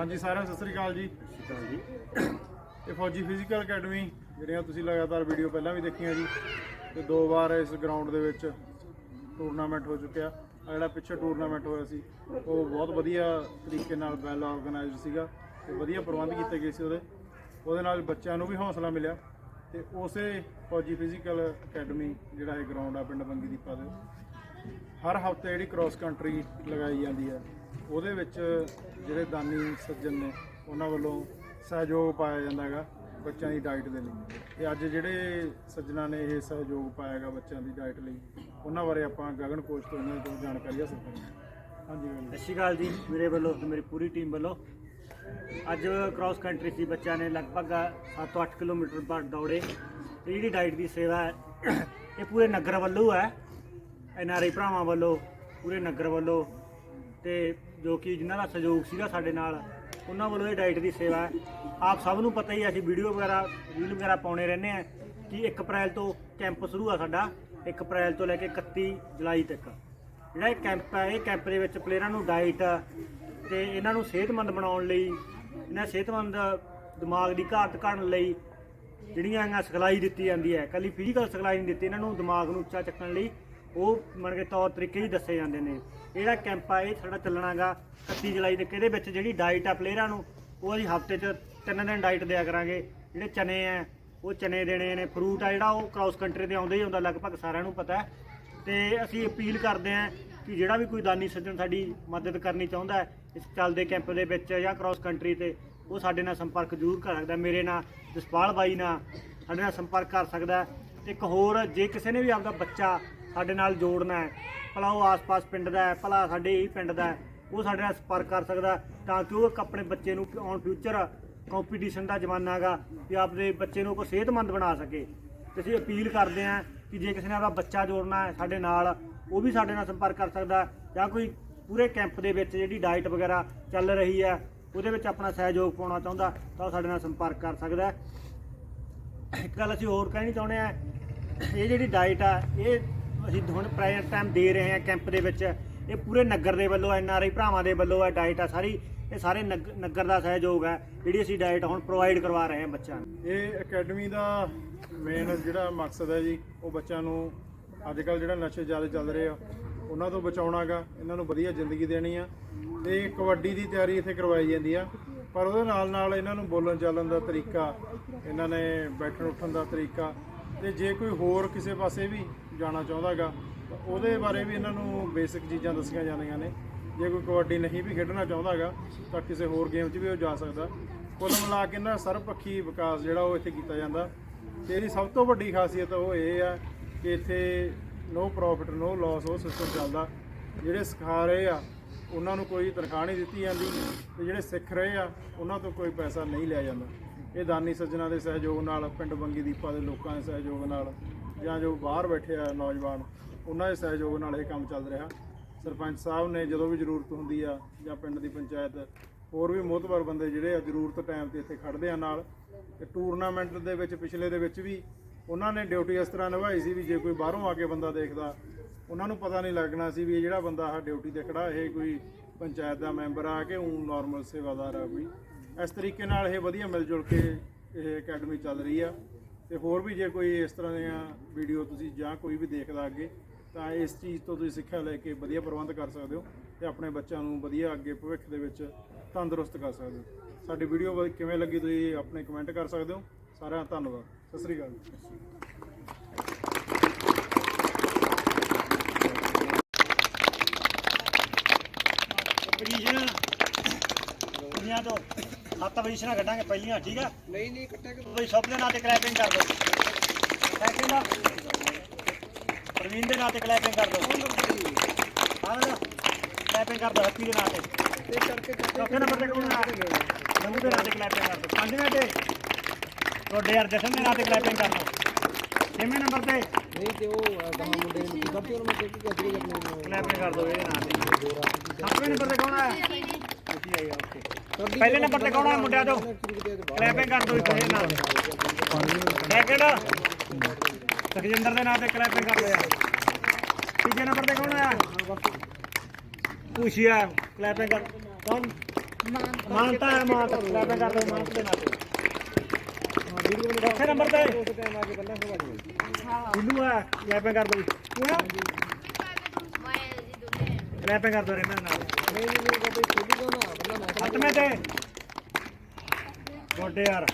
ਹਾਂਜੀ, ਸਾਰਿਆਂ ਨੂੰ ਸਤਿ ਸ੍ਰੀ ਅਕਾਲ ਜੀ। ਸ਼ਿਕਾਲ ਜੀ ਇਹ ਫੌਜੀ ਫਿਜ਼ੀਕਲ ਅਕੈਡਮੀ ਜਿਹੜੀਆਂ ਤੁਸੀਂ ਲਗਾਤਾਰ ਵੀਡੀਓ ਪਹਿਲਾਂ ਵੀ ਦੇਖੀਆਂ ਜੀ, ਤੇ ਦੋ ਵਾਰ ਇਸ ਗਰਾਊਂਡ ਦੇ ਵਿੱਚ ਟੂਰਨਾਮੈਂਟ ਹੋ ਚੁੱਕਿਆ। ਆ ਜਿਹੜਾ ਪਿੱਛੇ ਟੂਰਨਾਮੈਂਟ ਹੋਇਆ ਸੀ, ਉਹ ਬਹੁਤ ਵਧੀਆ ਤਰੀਕੇ ਨਾਲ ਵੈਲ ਆਰਗੇਨਾਈਜ਼ਡ ਸੀਗਾ ਤੇ ਵਧੀਆ ਪ੍ਰਬੰਧ ਕੀਤੇ ਗਏ ਸੀ ਉਹਦੇ। ਉਹਦੇ ਨਾਲ ਬੱਚਿਆਂ ਨੂੰ ਵੀ ਹੌਸਲਾ ਮਿਲਿਆ ਤੇ ਉਸੇ ਫੌਜੀ ਫਿਜ਼ੀਕਲ ਅਕੈਡਮੀ ਜਿਹੜਾ ਇਹ ਗਰਾਊਂਡ ਆ ਪਿੰਡ ਬੰਗੀ ਦੀਪਾ ਦੇ, ਹਰ ਹਫ਼ਤੇ ਜਿਹੜੀ ਕ੍ਰਾਸ ਕੰਟਰੀ ਲਗਾਈ ਜਾਂਦੀ ਹੈ। ਉਹਦੇ ਵਿੱਚ ਜਿਹੜੇ ਦਾਨੀ ਸੱਜਣ ਨੇ, ਉਹਨਾਂ ਵੱਲੋਂ ਸਹਿਯੋਗ ਪਾਇਆ ਜਾਂਦਾ ਹੈਗਾ ਬੱਚਿਆਂ ਦੀ ਡਾਈਟ ਦੇ ਲਈ। ਤੇ ਅੱਜ ਜਿਹੜੇ ਸੱਜਣਾ ਨੇ ਇਹ ਸਹਿਯੋਗ ਪਾਇਆ ਹੈਗਾ ਬੱਚਿਆਂ ਦੀ ਡਾਈਟ ਲਈ, ਉਹਨਾਂ ਬਾਰੇ ਆਪਾਂ ਗਗਨ ਕੋਚ ਤੋਂ ਉਹਨਾਂ ਤੋਂ ਜਾਣਕਾਰੀ ਹਾਸਲ ਕਰਾਂਗੇ। ਹਾਂਜੀ ਗਗਨ ਸਤਿ ਸ਼੍ਰੀ ਅਕਾਲ ਜੀ, ਮੇਰੇ ਵੱਲੋਂ ਤੇ ਮੇਰੀ ਪੂਰੀ ਟੀਮ ਵੱਲੋਂ। ਅੱਜ ਕ੍ਰਾਸ ਕੰਟਰੀ ਸੀ ਬੱਚਿਆਂ ਨੇ ਲਗਭਗ 7-8 ਕਿਲੋਮੀਟਰ ਬਾਅਦ ਦੌੜੇ। ਤੇ ਜਿਹੜੀ ਡਾਈਟ ਦੀ ਸੇਵਾ ਹੈ, ਇਹ ਪੂਰੇ ਨਗਰ ਵੱਲੋਂ ਹੈ। ਐਨਆਰਆਈ ਭਰਾਵਾਂ ਵੱਲੋਂ, ਪੂਰੇ ਨਗਰ ਵੱਲੋਂ। ਤੇ ਜੋ ਕਿ ਜਿਨ੍ਹਾਂ ਦਾ ਸਹਿਯੋਗ ਸੀਗਾ ਸਾਡੇ ਨਾਲ, ਉਹਨਾਂ ਵੱਲੋਂ ਇਹ ਡਾਈਟ ਦੀ ਸੇਵਾ ਹੈ। ਆਪ ਸਭ ਨੂੰ ਪਤਾ ਹੀ ਹੈ, ਅਸੀਂ ਵੀਡੀਓ ਵਗੈਰਾ ਰੀਲ ਵਗੈਰਾ ਪਾਉਣੇ ਰਹਿੰਦੇ ਆ ਕਿ 1 ਅਪ੍ਰੈਲ ਤੋਂ ਕੈਂਪ ਸ਼ੁਰੂ ਆ ਸਾਡਾ 1 ਅਪ੍ਰੈਲ ਤੋਂ ਲੈ ਕੇ 31 ਜੁਲਾਈ ਤੱਕ। ਜਿਹੜਾ ਇਹ ਕੈਂਪ ਹੈ ਇਹ ਕੈਂਪ ਦੇ ਵਿੱਚ ਪਲੇਅਰਾਂ ਨੂੰ ਡਾਈਟ ਤੇ ਇਹਨਾਂ ਨੂੰ ਸਿਹਤਮੰਦ ਬਣਾਉਣ ਲਈ, ਇਹਨਾਂ ਸਿਹਤਮੰਦ ਦਿਮਾਗ ਦੀ ਘਾਟ ਘੜਨ ਲਈ ਜਿਹੜੀਆਂ ਹੈਗੀਆਂ ਸਿਖਲਾਈ ਦਿੱਤੀ ਜਾਂਦੀ ਹੈ। ਕੱਲੀ ਫਿਜ਼ੀਕਲ ਸਿਖਲਾਈ ਨਹੀਂ ਦਿੱਤੀ, ਇਹਨਾਂ ਨੂੰ ਦਿਮਾਗ ਨੂੰ ਉੱਚਾ ਚੱਕਣ ਲਈ ਉਹ ਮੰਨ ਕੇ ਤੌਰ ਤਰੀਕੇ ਹੀ ਦੱਸੇ ਜਾਂਦੇ ਨੇ। ਇਹਦਾ ਕੈਂਪ ਆ, ਇਹ ਸਾਡਾ ਚੱਲਣਾਗਾ 31 ਜੁਲਾਈ ਤੱਕ। ਇਹਦੇ ਵਿੱਚ ਜਿਹੜੀ ਡਾਈਟ ਆ ਪਲੇਅਰਾਂ ਨੂੰ, ਉਹ ਅਸੀਂ ਹਫ਼ਤੇ 'ਚ ਤਿੰਨ ਦਿਨ ਡਾਈਟ ਦਿਆ ਕਰਾਂਗੇ। ਜਿਹੜੇ ਚਨੇ ਆ, ਉਹ ਚਨੇ ਦੇਣੇ ਨੇ ਫਰੂਟ ਆ, ਜਿਹੜਾ ਉਹ ਕ੍ਰਾਸ ਕੰਟਰੀ ਤੇ ਆਉਂਦਾ ਹੀ ਆਉਂਦਾ, ਲਗਭਗ ਸਾਰਿਆਂ ਨੂੰ ਪਤਾ। ਹੈ ਤੇ ਅਸੀਂ ਅਪੀਲ ਕਰਦੇ ਹਾਂ ਕਿ ਜਿਹੜਾ ਵੀ ਕੋਈ ਦਾਨੀ ਸੱਜਣ ਸਾਡੀ ਮਦਦ ਕਰਨੀ ਚਾਹੁੰਦਾ ਹੈ, ਇਸ ਚੱਲਦੇ ਕੈਂਪ ਦੇ ਵਿੱਚ ਜਾਂ ਕ੍ਰਾਸ ਕੰਟਰੀ ਤੇ, ਉਹ ਸਾਡੇ ਨਾਲ ਸੰਪਰਕ ਜ਼ਰੂਰ ਕਰ ਸਕਦਾ ਮੇਰੇ ਨਾਲ ਜਸਪਾਲ ਬਾਈ ਨਾਲ ਸਾਡੇ ਨਾਲ ਸੰਪਰਕ ਕਰ ਸਕਦਾ ਹੈ। ਤੇ ਇੱਕ ਹੋਰ, ਜੇ ਕਿਸੇ ਨੇ ਵੀ ਆਪਦਾ ਬੱਚਾ ਸਾਡੇ ਨਾਲ ਜੋੜਨਾ ਹੈ। ਭਲਾ ਉਹ ਆਸ-ਪਾਸ ਪਿੰਡ ਦਾ ਹੈ, ਭਲਾ ਸਾਡੇ ਹੀ ਪਿੰਡ ਦਾ ਹੈ। ਉਹ ਸਾਡੇ ਨਾਲ ਸੰਪਰਕ ਕਰ ਸਕਦਾ ਤਾਂ ਕਿ ਉਹ ਆਪਣੇ ਬੱਚੇ ਨੂੰ ਔਨ ਫਿਊਚਰ ਕੰਪੀਟੀਸ਼ਨ ਦਾ ਜ਼ਮਾਨਾ ਹੈਗਾ ਵੀ ਆਪਦੇ ਬੱਚੇ ਨੂੰ ਕੋਈ ਸਿਹਤਮੰਦ ਬਣਾ ਸਕੇ। ਤੇ ਅਸੀਂ ਅਪੀਲ ਕਰਦੇ ਹਾਂ ਕਿ ਜੇ ਕਿਸੇ ਨੇ ਆਪਣਾ ਬੱਚਾ ਜੋੜਨਾ ਹੈ ਸਾਡੇ ਨਾਲ, ਉਹ ਵੀ ਸਾਡੇ ਨਾਲ ਸੰਪਰਕ ਕਰ ਸਕਦਾ ਜਾਂ ਕੋਈ ਪੂਰੇ ਕੈਂਪ ਦੇ ਵਿੱਚ ਜਿਹੜੀ ਡਾਈਟ ਵਗੈਰਾ ਚੱਲ ਰਹੀ ਹੈ, ਉਹਦੇ ਵਿੱਚ ਆਪਣਾ ਸਹਿਯੋਗ ਪਾਉਣਾ ਚਾਹੁੰਦਾ ਤਾਂ ਉਹ ਸਾਡੇ ਨਾਲ ਸੰਪਰਕ ਕਰ ਸਕਦਾ ਇੱਕ ਗੱਲ ਅਸੀਂ ਹੋਰ ਕਹਿਣੀ ਚਾਹੁੰਦੇ ਆ ਇਹ ਜਿਹੜੀ ਡਾਈਟ ਆ, ਇਹ ਅਸੀਂ ਹੁਣ ਪ੍ਰੈਜ਼ੈਂਟ ਟਾਈਮ ਦੇ ਰਹੇ ਹਾਂ ਕੈਂਪ ਦੇ ਵਿੱਚ। ਇਹ ਪੂਰੇ ਨਗਰ ਦੇ ਵੱਲੋਂ, ਐਨ ਆਰ ਆਈ ਭਰਾਵਾਂ ਦੇ ਵੱਲੋਂ ਹੈ ਡਾਈਟ ਆ ਸਾਰੀ। ਇਹ ਸਾਰੇ ਨਗ- ਨਗਰ ਦਾ ਸਹਿਯੋਗ ਹੈ, ਜਿਹੜੀ ਅਸੀਂ ਡਾਈਟ ਹੁਣ ਪ੍ਰੋਵਾਈਡ ਕਰਵਾ ਰਹੇ ਹਾਂ ਬੱਚਿਆਂ ਨੂੰ। ਇਹ ਅਕੈਡਮੀ ਦਾ ਮੇਨ ਜਿਹੜਾ ਮਕਸਦ ਹੈ ਜੀ, ਉਹ ਬੱਚਿਆਂ ਨੂੰ ਅੱਜ ਕੱਲ ਜਿਹੜਾ ਨਸ਼ੇ ਜ਼ਿਆਦਾ ਚੱਲ ਰਹੇ ਆ, ਉਹਨਾਂ ਤੋਂ ਬਚਾਉਣਾਗਾ, ਇਹਨਾਂ ਨੂੰ ਵਧੀਆ ਜ਼ਿੰਦਗੀ ਦੇਣੀ ਆ। ਤੇ ਕਬੱਡੀ ਦੀ ਤਿਆਰੀ ਇੱਥੇ ਕਰਵਾਈ ਜਾਂਦੀ ਆ, ਪਰ ਉਹਦੇ ਨਾਲ ਨਾਲ ਇਹਨਾਂ ਨੂੰ ਬੋਲਣ ਚਾਲਣ ਦਾ ਤਰੀਕਾ, ਇਹਨਾਂ ਨੇ ਬੈਠਣ ਉੱਠਣ ਦਾ ਤਰੀਕਾ, ਤੇ ਜੇ ਕੋਈ ਹੋਰ ਕਿਸੇ ਪਾਸੇ ਵੀ ਜਾਣਾ ਚਾਹੁੰਦਾਗਾ ਤਾਂ ਉਹਦੇ ਬਾਰੇ ਵੀ ਇਹਨਾਂ ਨੂੰ ਬੇਸਿਕ ਚੀਜ਼ਾਂ ਦੱਸੀਆਂ ਜਾਂਦੀਆਂ ਨੇ। ਜੇ ਕੋਈ ਕਬੱਡੀ ਨਹੀਂ ਵੀ ਖੇਡਣਾ ਚਾਹੁੰਦਾ ਚਾਹੁੰਦਾਗਾ ਤਾਂ ਕਿਸੇ ਹੋਰ ਗੇਮ 'ਚ ਵੀ ਉਹ ਜਾ ਸਕਦਾ। ਕੁੱਲ ਮਿਲਾ ਕੇ ਨਾ ਸਰਬਪੱਖੀ ਵਿਕਾਸ ਜਿਹੜਾ ਉਹ ਇੱਥੇ ਕੀਤਾ ਜਾਂਦਾ। ਤੇ ਇਹਦੀ ਸਭ ਤੋਂ ਵੱਡੀ ਖਾਸੀਅਤ ਉਹ ਇਹ ਆ ਕਿ ਇੱਥੇ ਨੋ ਪ੍ਰੋਫਿਟ ਨੋ ਲਾਸ ਉਹ ਸਿਸਟਮ ਚੱਲਦਾ। ਜਿਹੜੇ ਸਿਖਾ ਰਹੇ ਆ, ਉਹਨਾਂ ਨੂੰ ਕੋਈ ਤਨਖਾਹ ਨਹੀਂ ਦਿੱਤੀ ਜਾਂਦੀ। ਤੇ ਜਿਹੜੇ ਸਿੱਖ ਰਹੇ ਆ, ਉਹਨਾਂ ਤੋਂ ਕੋਈ ਪੈਸਾ ਨਹੀਂ ਲਿਆ ਜਾਂਦਾ। ਇਹ ਦਾਨੀ ਸੱਜਣਾ ਦੇ ਸਹਿਯੋਗ ਨਾਲ, ਪਿੰਡ ਬੰਗੀ ਦੀਪਾ ਦੇ ਲੋਕਾਂ ਦੇ ਸਹਿਯੋਗ ਨਾਲ ਜਾਂ ਜੋ ਬਾਹਰ ਬੈਠੇ ਆ ਨੌਜਵਾਨ, ਉਹਨਾਂ ਦੇ ਸਹਿਯੋਗ ਨਾਲ ਇਹ ਕੰਮ ਚੱਲ ਰਿਹਾ। ਸਰਪੰਚ ਸਾਹਿਬ ਨੇ ਜਦੋਂ ਵੀ ਜ਼ਰੂਰਤ ਹੁੰਦੀ ਆ ਜਾਂ ਪਿੰਡ ਦੀ ਪੰਚਾਇਤ, ਹੋਰ ਵੀ ਮੋਹਤਬਰ ਬੰਦੇ ਜਿਹੜੇ ਆ ਜ਼ਰੂਰਤ ਟਾਈਮ ਤੇ ਇੱਥੇ ਖੜਦੇ ਆ ਨਾਲ, ਤੇ ਟੂਰਨਾਮੈਂਟ ਦੇ ਵਿੱਚ ਪਿਛਲੇ ਦੇ ਵਿੱਚ ਵੀ ਉਹਨਾਂ ਨੇ ਡਿਊਟੀ ਇਸ ਤਰ੍ਹਾਂ ਨਿਭਾਈ ਸੀ ਵੀ ਜੇ ਕੋਈ ਬਾਹਰੋਂ ਆ ਕੇ ਬੰਦਾ ਦੇਖਦਾ, ਉਹਨਾਂ ਨੂੰ ਪਤਾ ਨਹੀਂ ਲੱਗਣਾ ਸੀ ਵੀ ਇਹ ਜਿਹੜਾ ਬੰਦਾ ਆ ਡਿਊਟੀ ਤੇ ਖੜਾ ਇਹ ਕੋਈ ਪੰਚਾਇਤ ਦਾ ਮੈਂਬਰ ਆ ਕੇ ਉਹ ਨਾਰਮਲ ਸੇਵਾਦਾਰ ਆ ਕੋਈ। ਇਸ ਤਰੀਕੇ ਨਾਲ ਇਹ ਵਧੀਆ ਮਿਲ ਜੁਲ ਕੇ ਇਹ ਅਕੈਡਮੀ ਚੱਲ ਰਹੀ ਆ। ਤੇ ਹੋਰ ਵੀ ਜੇ ਕੋਈ ਇਸ ਤਰ੍ਹਾਂ ਦੀਆਂ ਵੀਡੀਓ ਤੁਸੀਂ ਜਾਂ ਕੋਈ ਵੀ ਦੇਖਦਾ ਅੱਗੇ, ਤਾਂ ਇਸ ਚੀਜ਼ ਤੋਂ ਤੁਸੀਂ ਸਿੱਖਿਆ ਲੈ ਕੇ ਵਧੀਆ ਪ੍ਰਬੰਧ ਕਰ ਸਕਦੇ ਹੋ ਤੇ ਆਪਣੇ ਬੱਚਿਆਂ ਨੂੰ ਵਧੀਆ ਅੱਗੇ ਭਵਿੱਖ ਦੇ ਵਿੱਚ ਤੰਦਰੁਸਤ ਕਰ ਸਕਦੇ ਹੋ। ਸਾਡੀ ਵੀਡੀਓ ਕਿਵੇਂ ਲੱਗੀ ਤੁਸੀਂ ਆਪਣੇ ਕਮੈਂਟ ਕਰ ਸਕਦੇ ਹੋ। ਸਾਰਿਆਂ ਦਾ ਧੰਨਵਾਦ। ਸਤਿ ਸ੍ਰੀ ਅਕਾਲ ਜੀ। ਦੁਨੀਆ ਤੋਂ ਸੱਤ ਪੋਜੀਸ਼ਨਾਂ ਕੱਢਾਂਗੇ ਪਹਿਲੀਆਂ ਠੀਕ ਆ ਨਹੀਂ ਨਹੀਂ ਕੱਟਿਆ ਕਿ ਤੁਸੀਂ ਸਭ ਦੇ ਨਾਂ ਤੇ ਕਲੈਪਿੰਗ ਕਰ ਦਿਓ। ਸੈਕਿੰਡ ਪ੍ਰਵੀਨ ਦੇ ਨਾਂ ਤੇ ਕਲੈਪਿੰਗ ਕਰ ਦਿਓ। ਹਾਂ ਨਾ ਕਲੈਪਿੰਗ ਕਰ ਦਿਓ ਹੈਪੀ ਦੇ ਨਾਂ ਤੇ। ਤੇ ਕਰਕੇ ਚੌਥੇ ਨੰਬਰ ਤੇ ਕੌਣ ਆ? ਨੰਬੂ ਦੇ ਨਾਂ ਤੇ ਕਲੈਪਿੰਗ ਕਰ ਦਿਓ। ਪੰਜਵੇਂ ਤੇ? ਤੁਹਾਡੇ ਯਾਰ ਜਸ਼ਨ ਦੇ ਨਾਂ ਤੇ ਕਲੈਪਿੰਗ ਕਰ ਦਿਓ। ਛੇਵੇਂ ਨੰਬਰ ਤੇ? ਨਹੀਂ ਤੇ ਉਹ ਗਾਂ ਮੁੰਡੇ ਨੂੰ ਕਰਤੀ ਉਹਨੂੰ ਮੈਂ ਦੇਖੀ ਕਿ ਅਜਰੀ ਆਪਣੇ ਕਲੈਪਿੰਗ ਕਰ ਦਿਓ ਇਹਦੇ ਨਾਂ ਤੇ। ਸੱਤਵੇਂ ਨੰਬਰ ਤੇ ਕੌਣ ਆਇਆ? ਪਹਿਲੇ ਨੰਬਰ ਤੇ ਕੌਣ ਆਇਆ ਮੁੰਡਿਆਂ ਤੋਂ? ਕਲੈਪਿੰਗ ਕਰ ਦਿਓ ਇੱਕ ਇਹਦੇ ਨਾਲ ਸੈਕਿੰਡ ਸੁਖਜਿੰਦਰ ਦੇ ਨਾਂ ਤੇ ਕਲੈਪਿੰਗ ਕਰ ਲਿਆ। ਤੀਜੇ ਨੰਬਰ ਤੇ ਕੌਣ ਆਇਆ? ਪੁਸ਼ੀਆ ਕਲੈਪਿੰਗ ਕਰ। ਕੌਣ? ਮਾਨਤਾ ਹੈ ਮਾਨਤਾ। ਮੈਂ ਕਰ ਦੋ ਮਾਨਤਾ ਦੇ ਨੇ ਚੌਥੇ ਨੰਬਰ ਤੇ। ਆ ਬਿੱਲੂ ਆ ਮੈਂ ਕਰ ਦੋ। ਤੂੰ ਆ ਲੈ ਮੈਂ ਕਰ ਦੋ ਰੇ ਮੈਂ ਨਾਲ। ਨਹੀਂ ਨਹੀਂ ਬਾਬਾ ਖੇਡੀ ਜਾਣਾ ਪਹਿਲਾਂ ਮੈਂ ਹੱਥ ਮੈਂ ਤੇ। ਗੋਡੇ ਯਾਰ।